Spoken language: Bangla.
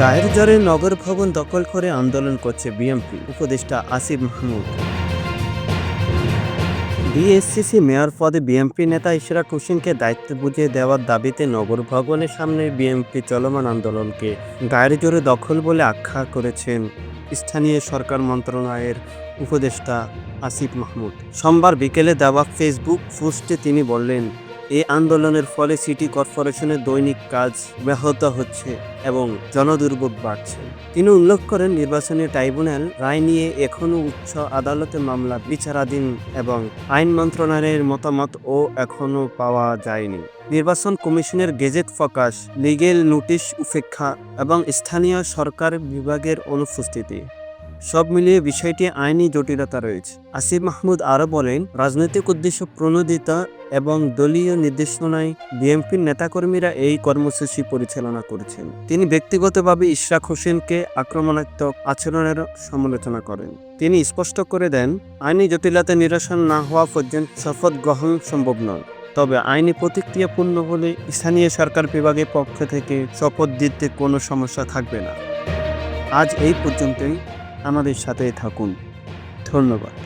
গায়ের জোরে নগর ভবন দখল করে আন্দোলন করছে বিএমপি উপদেষ্টা আসিফ মাহমুদ। বিএসসিসি মেয়র পদে বিএমপি নেতা ইশরাক হোসেনকে দায়িত্ব বুঝিয়ে দেওয়ার দাবিতে নগর ভবনের সামনে বিএমপি চলমান আন্দোলনকে গায়ের জোরে দখল বলে আখ্যা করেছেন স্থানীয় সরকার মন্ত্রণালয়ের উপদেষ্টা আসিফ মাহমুদ। সোমবার বিকেলে দেওয়া ফেসবুক পোস্টে তিনি বললেন এই আন্দোলনের ফলে সিটি কর্পোরেশনের দৈনিক কাজ ব্যাহত হচ্ছে এবং জনদুর্ভোগ বাড়ছে। তিনি উল্লেখ করেন, নির্বাচনী ট্রাইব্যুনাল রায় নিয়ে এখনও উচ্চ আদালতে মামলা, বিচারাধীন এবং আইন মন্ত্রণালয়ের মতামত ও এখনও পাওয়া যায়নি। নির্বাচন কমিশনের গেজেট প্রকাশ, লিগেল নোটিশ উপেক্ষা এবং স্থানীয় সরকার বিভাগের অনুপস্থিতি। মিলিয়ে বিষয়টি আইনি জটিলতা রয়েছে। আসিফ মাহমুদ আরও বলেন, রাজনৈতিক উদ্দেশ্য প্রণোদিত এবং দলীয় নির্দেশনায় বিএনপির নেতাকর্মীরা এই কর্মসূচি পরিচালনা করেছেন। তিনি ব্যক্তিগতভাবে ইশরাক হোসেনকে আক্রমণাত্মক আচরণের সমালোচনা করেন। তিনি স্পষ্ট করে দেন, আইনি জটিলতা নিরসন না হওয়া পর্যন্ত শপথ গ্রহণ সম্ভব নয়। তবে আইনি প্রতিক্রিয়া পূর্ণ হলে স্থানীয় সরকার বিভাগের পক্ষ থেকে শপথ দিতে কোনো সমস্যা থাকবে না। আজ এই পর্যন্তই। আমাদের সাথে থাকুন। ধন্যবাদ।